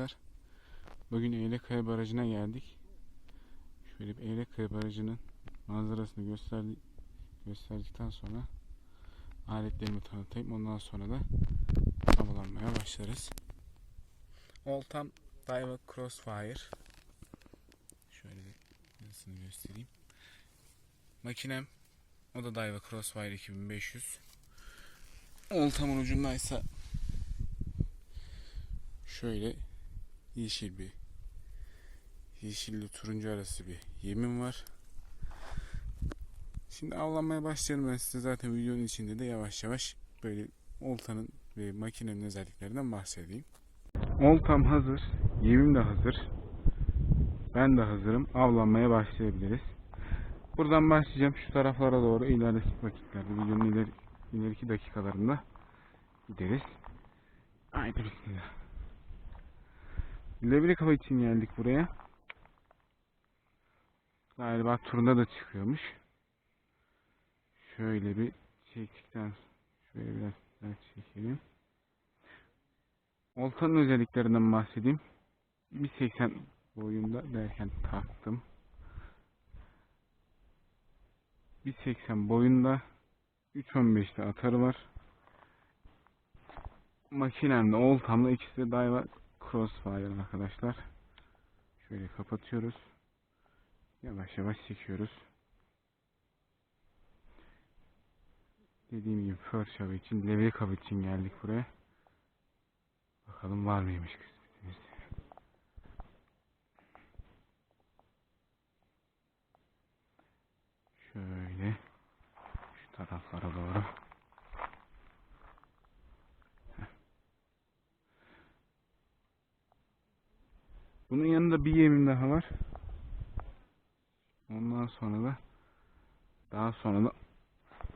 arkadaşlar. Bugün Eylekaya Barajı'na geldik. Şöyle bir Eylekaya Barajı'nın manzarasını gösterdi, gösterdikten sonra aletlerimi tanıtayım. Ondan sonra da havalanmaya başlarız. Oltam Daiwa Crossfire. Şöyle yazısını göstereyim. Makinem o da Daiwa Crossfire 2500. Oltamın ucundaysa şöyle yeşil bir yeşilli turuncu arası bir yemin var. Şimdi avlanmaya başlayalım ben size zaten videonun içinde de yavaş yavaş böyle oltanın ve makinenin özelliklerinden bahsedeyim. Oltam hazır, yemim de hazır. Ben de hazırım. Avlanmaya başlayabiliriz. Buradan başlayacağım şu taraflara doğru ileriki vakitlerde videonun ileri, ileriki dakikalarında gideriz. Haydi bismillah. Levrek hava için geldik buraya. Galiba turunda da çıkıyormuş. Şöyle bir çektikten şöyle biraz daha çekelim. Oltanın özelliklerinden bahsedeyim. 1.80 boyunda derken taktım. 1.80 boyunda 3.15'te atarı var. Makinemle oltamla ikisi de Daiwa Crossfire arkadaşlar. Şöyle kapatıyoruz. Yavaş yavaş çekiyoruz. Dediğim gibi first hava için, levrek hava için geldik buraya. Bakalım var mıymış kısmetimiz. Şöyle şu taraflara doğru. Bunun yanında bir yemin daha var. Ondan sonra da daha sonra da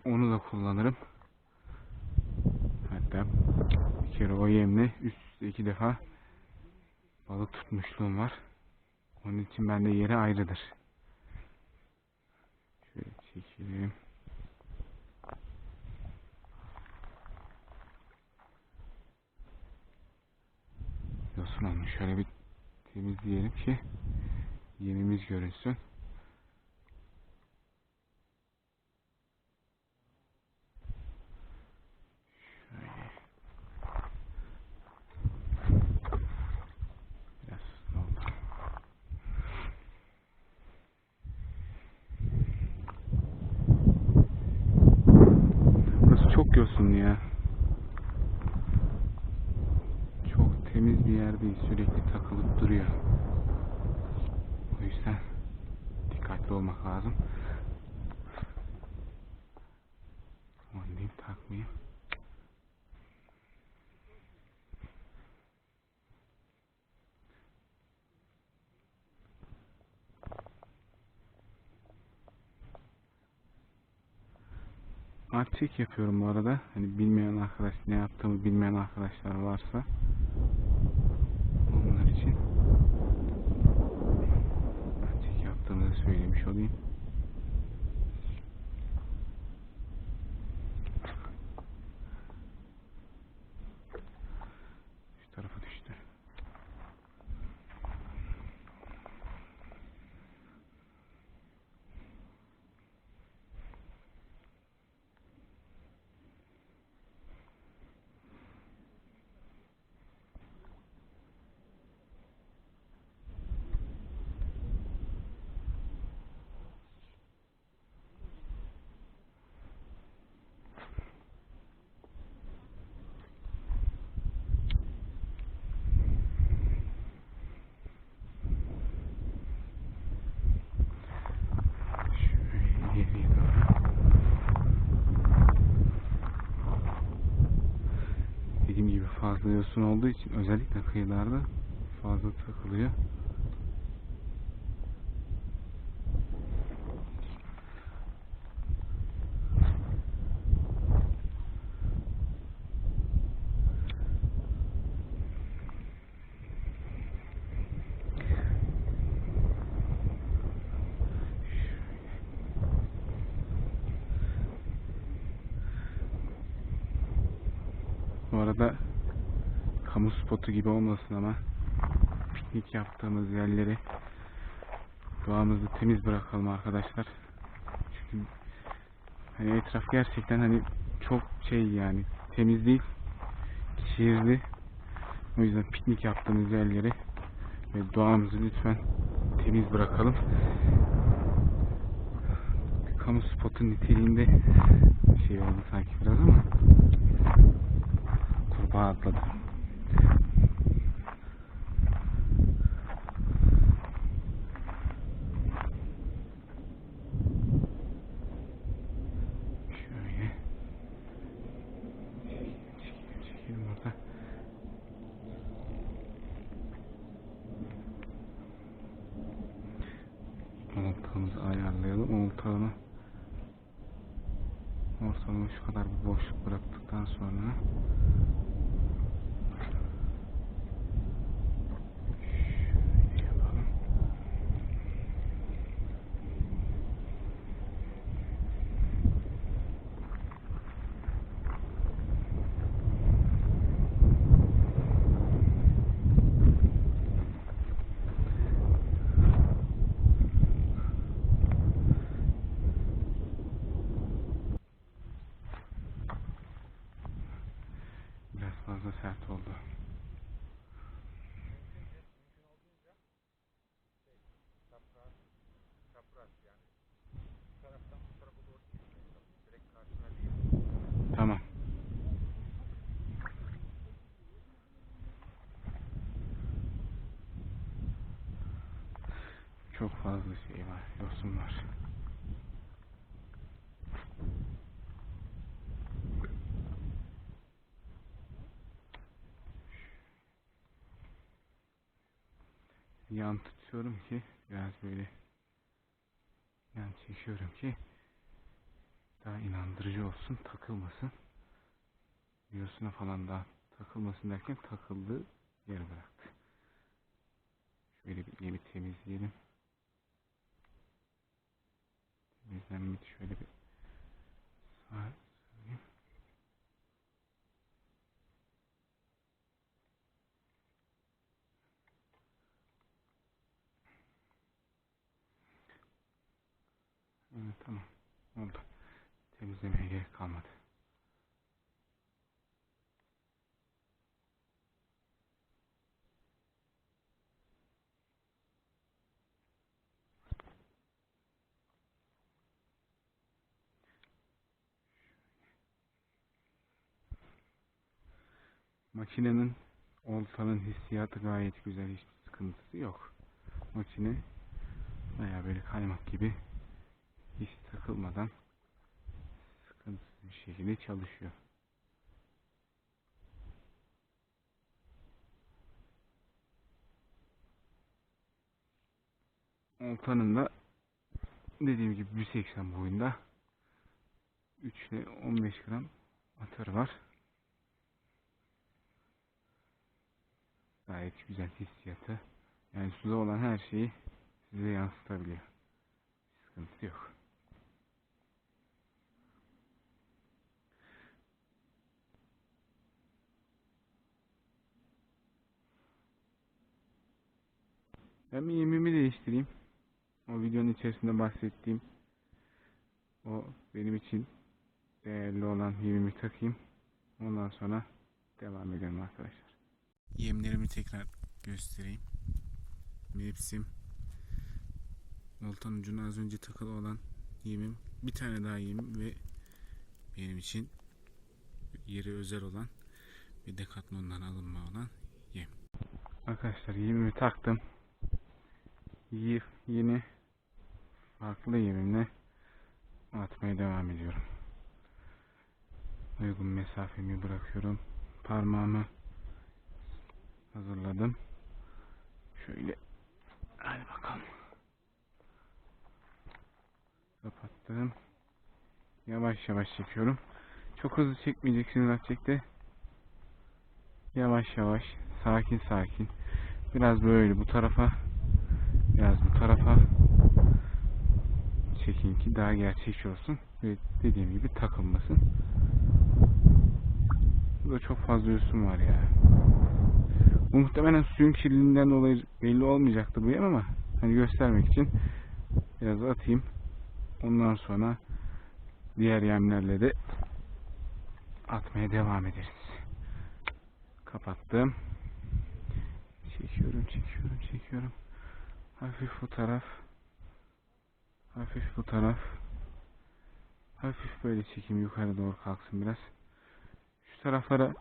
onu da kullanırım. Hatta bir kere o yemle üst üste iki defa balık tutmuşluğum var. Onun için bende yeri ayrıdır. Şöyle çekelim. Yosun olmuş. Şöyle bir temizleyelim ki yemimiz görünsün. Şöyle. Biraz oldu. Burası çok yosunlu ya. Çok temiz bir yer değil. Sürekli takılıp duruyor. O yüzden dikkatli olmak lazım. Diyeyim takmayayım. Art check yapıyorum bu arada. Hani bilmeyen arkadaş ne yaptığımı bilmeyen arkadaşlar varsa onlar için art check yaptığımı da söylemiş olayım. Şu tarafa düştü. Şöyle ileriye doğru. Dediğim gibi fazla yosun olduğu için özellikle kıyılarda fazla takılıyor. Bu arada kamu spotu gibi olmasın ama piknik yaptığımız yerleri doğamızı temiz bırakalım arkadaşlar. Çünkü hani etraf gerçekten hani çok şey yani temiz değil, kirli. O yüzden piknik yaptığımız yerleri ve doğamızı lütfen temiz bırakalım. Kamu spotu niteliğinde şey oldu sanki biraz ama kurbağa atladı. Şöyle. Çekelim, çekelim, çekelim orada. Oltamızı ayarlayalım. Oltamı ortalama şu kadar bir boşluk bıraktıktan sonra şöyle yapalım. Biraz fazla sert oldu. Tamam. Çok fazla şey var, yosun var. Yan tutuyorum ki biraz böyle yan çekiyorum ki daha inandırıcı olsun takılmasın. Yosuna falan daha takılmasın derken takıldığı yere bıraktı. Şöyle bir yeni temizleyelim. Temizlenmiş şöyle bir sağa süreyim. Evet, tamam oldu temizlemeye gerek kalmadı Makinenin oltanın hissiyatı gayet güzel. Hiçbir sıkıntısı yok. Makine baya böyle kaymak gibi hiç takılmadan sıkıntısız bir şekilde çalışıyor. Oltanın da dediğim gibi 180 boyunda 3 ile 15 gram atarı var. Gayet güzel hissiyatı. Yani suda olan her şeyi size yansıtabiliyor. Sıkıntı yok. Ben bir yemimi değiştireyim. O videonun içerisinde bahsettiğim o benim için değerli olan yemimi takayım. Ondan sonra devam edelim arkadaşlar. Yemlerimi tekrar göstereyim. Mepsim. Oltanın ucuna az önce takılı olan yemim. Bir tane daha yemim ve benim için yeri özel olan bir Decathlon'dan alınma olan yem. Arkadaşlar yemimi taktım. Yeni farklı yemimle atmaya devam ediyorum. Uygun mesafemi bırakıyorum. Parmağımı hazırladım. Şöyle hadi bakalım. Kapattım. Yavaş yavaş çekiyorum. Çok hızlı çekmeyeceksiniz Akçek'te. Yavaş yavaş, sakin sakin. Biraz böyle bu tarafa, biraz bu tarafa çekin ki daha gerçekçi olsun ve dediğim gibi takılmasın. Burada çok fazla yosun var ya. Muhtemelen suyun kirliliğinden dolayı belli olmayacaktı bu yem ama hani göstermek için biraz atayım. Ondan sonra diğer yemlerle de atmaya devam ederiz. Kapattım. Çekiyorum, çekiyorum, çekiyorum. Hafif bu taraf. Hafif bu taraf. Hafif böyle çekeyim yukarı doğru kalksın biraz. Şu taraflara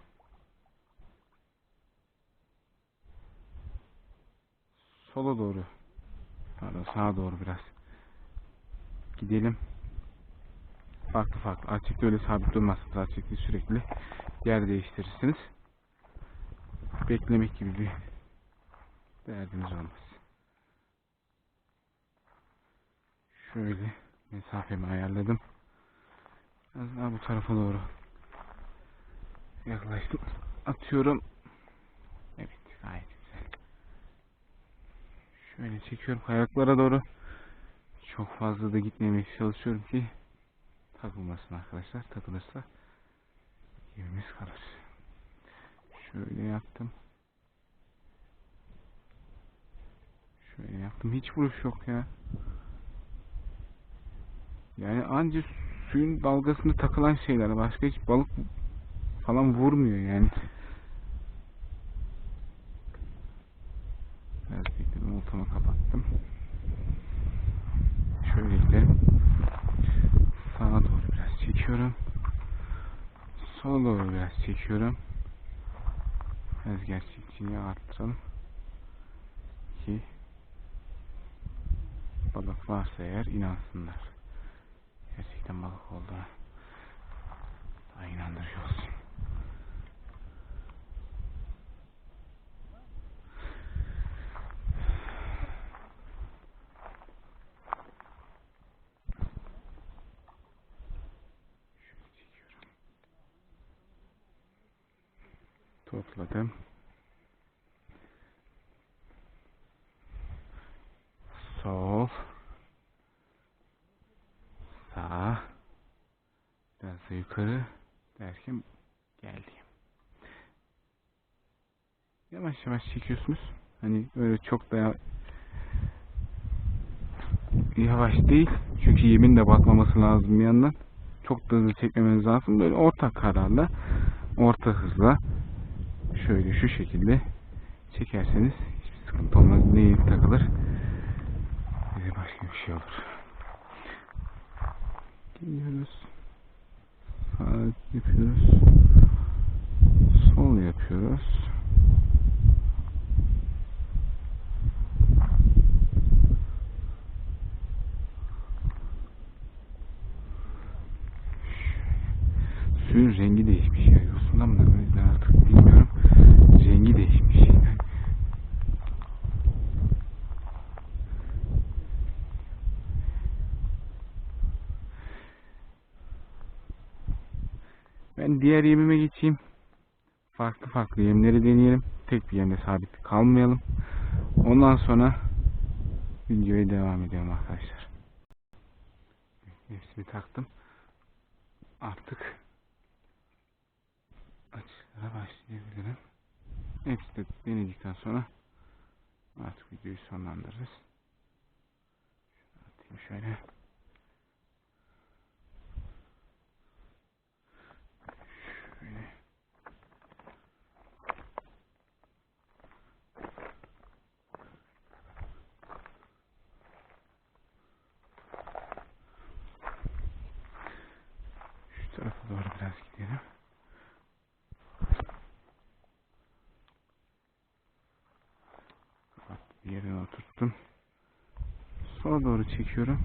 sola doğru pardon sağa doğru biraz gidelim. Farklı farklı. Açıkta öyle sabit durmazsınız. Açıkta sürekli yer değiştirirsiniz. Beklemek gibi bir derdiniz olmaz. Şöyle mesafemi ayarladım. Biraz daha bu tarafa doğru yaklaştım. Atıyorum. Evet gayet. Şöyle çekiyorum ayaklara doğru. Çok fazla da gitmemeye çalışıyorum ki takılmasın arkadaşlar. Takılırsa yerimiz kalır. Şöyle yaptım. Şöyle yaptım. Hiç vuruş yok ya. Yani anca suyun dalgasında takılan şeyler. Başka hiç balık falan vurmuyor yani. Biraz bekledim. Oltamı kapattım. Şöyle gidelim. Sağa doğru biraz çekiyorum. Sola doğru biraz çekiyorum. Biraz gerçekçiliği arttıralım. Ki balık varsa eğer inansınlar. Gerçekten balık olduğuna daha inandırıcı olsun. Topladım. Sol. Sağ. Biraz da yukarı derken geldim. Yavaş yavaş çekiyorsunuz. Hani öyle çok da yavaş değil. Çünkü yemin de batmaması lazım bir yandan. Çok da hızlı çekmemeniz lazım. Böyle orta kararla, orta hızla şöyle şu şekilde çekerseniz hiçbir sıkıntı olmaz. Neyi takılır? Bize başka bir şey olur. Geliyoruz. Sağ yapıyoruz. Sol yapıyoruz. Suyun rengi değişmiş ya. Yosundan mı ben artık bilmiyorum. Rengi değişmiş. Ben diğer yemime geçeyim. Farklı farklı yemleri deneyelim. Tek bir yemde sabit kalmayalım. Ondan sonra videoya devam ediyorum arkadaşlar. Hepsini taktım. Artık açışlara başlayabilirim. Hepsi de denedikten sonra artık videoyu sonlandırırız. Şunu atayım şöyle. Şu tarafa doğru biraz gidelim. Kapat yerine oturttum. Sola doğru çekiyorum.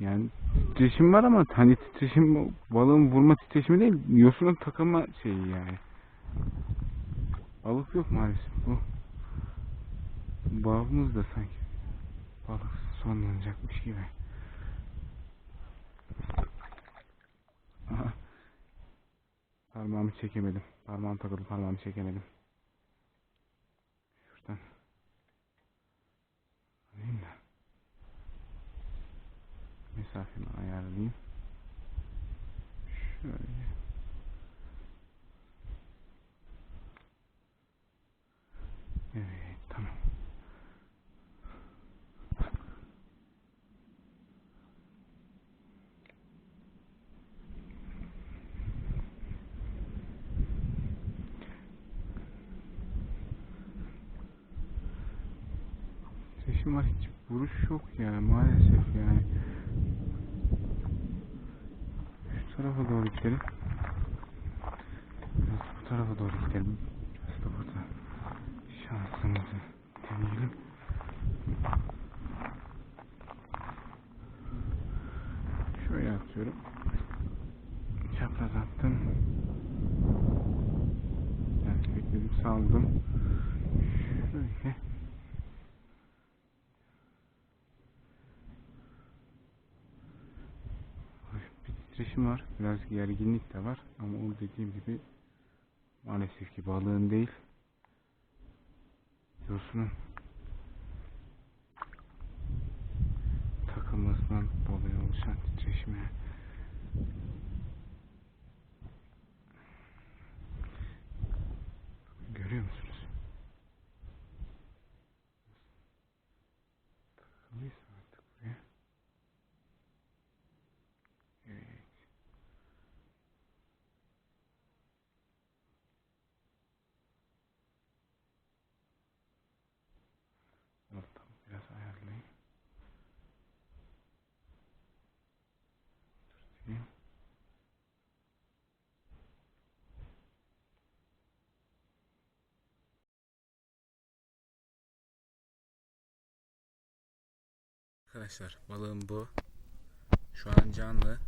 Yani titreşim var ama hani titreşim balığın vurma titreşimi değil, yosunun takılma şeyi yani. Balık yok maalesef bu. Bağımız da sanki balık sonlanacakmış gibi. Aha. Parmağımı çekemedim. Parmağım takıldı parmağımı çekemedim. Şuradan. mesafemi ayarlayayım. Şöyle. Evet tamam. Sesim var hiç vuruş yok yani maalesef yani tarafa doğru gidelim. Biraz bu tarafa doğru gidelim. Biraz da burada şansımızı deneyelim. Şöyle atıyorum. Çapraz attım. Yani bekledim saldım. Şöyle. Titreşim var. Biraz gerginlik de var. Ama o dediğim gibi maalesef ki balığın değil. Yosunun takılmasından dolayı oluşan titreşime Görüyor musunuz? Takıldıysa artık buraya. Evet. Ortamı biraz ayarlayayım. Tutayım. Arkadaşlar balığım bu. Şu an canlı.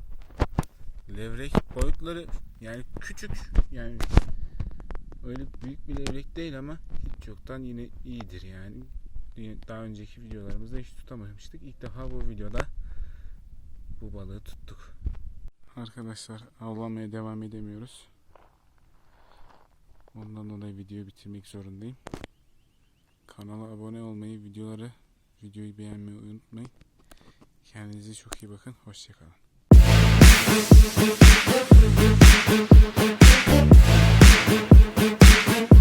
Levrek boyutları yani küçük yani öyle büyük bir levrek değil ama hiç yoktan yine iyidir yani. Daha önceki videolarımızda hiç tutamamıştık. İlk defa bu videoda bu balığı tuttuk. Arkadaşlar avlanmaya devam edemiyoruz. Ondan dolayı videoyu bitirmek zorundayım. Kanala abone olmayı, videoları, videoyu beğenmeyi unutmayın. Kendinize çok iyi bakın. Hoşçakalın. Thank you.